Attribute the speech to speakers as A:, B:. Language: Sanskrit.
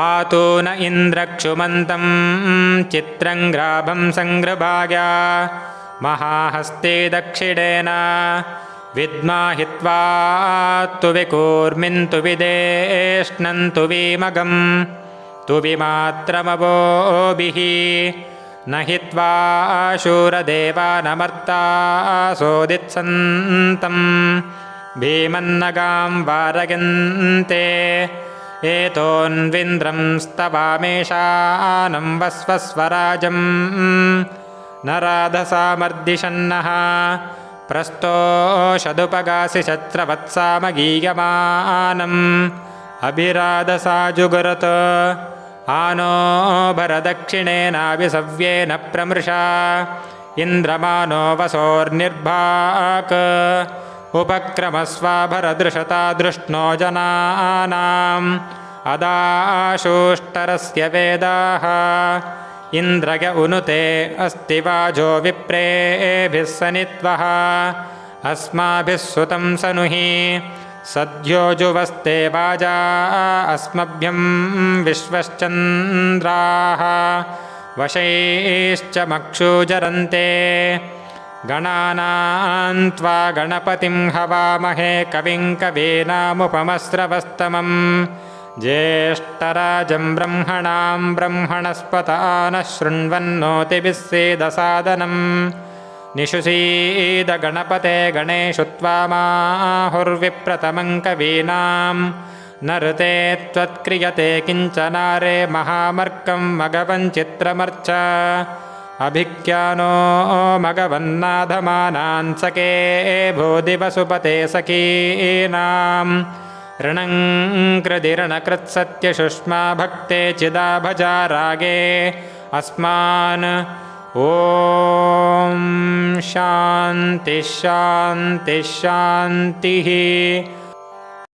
A: आतो न इन्द्रक्षुमन्तं चित्रं ग्राभं सङ्गृभाग्या महाहस्ते दक्षिणेन विद्मा हित्वा तु विकूर्मिन्तु विदेष्णन्तु विमगं तु विमात्रमवोभिः न हित्वा शूरदेवानमर्तासोदित्सन्तं भीमन्नगां वारयन्ते एतोन्विन्द्रं स्तवामेषानं वस्वस्वराजं न राधसामर्दिशन्नः प्रस्तोषदुपगासि शत्रवत्सामगीयमानम् अभिराधसाजुगुरत आनो भरदक्षिणेनाभिसव्येन प्रमृषा इन्द्रमानो वसोर्निर्भाक् उपक्रमस्वाभरदृशता दृष्णो जनानाम् अदाशोष्टरस्य वेदाः। इन्द्रय उनुते अस्ति वाजो विप्रेभिः सनित्वः। अस्माभिः सुतं सनुहि। सद्योजुवस्ते वाजा अस्मभ्यं विश्वश्चन्द्राः। वशैश्च मक्षुजरन्ते गणानां त्वा गणपतिं हवामहे कविं कवीनामुपमस्रवस्तमम् ज्येष्ठराजं ब्रह्मणां ब्रह्मणस्पता नः शृण्वन्नोतिभिः सेदसादनम् निषुसीदगणपते गणेषु त्वामाहुर्विप्रतमं कवीनां। न ऋते त्वत्क्रियते किञ्चनारे महामर्कं मघवञ्चित्रमर्च अभिज्ञानो मघवन्नाधमानान् सखे भूदिवसुपते सखीनाम्। ऋणं कृदिरणकृत्सत्यशुष्मा भक्ते चिदा भजा रागे अस्मान् ॐ शान्तिः शान्तिः शान्तिः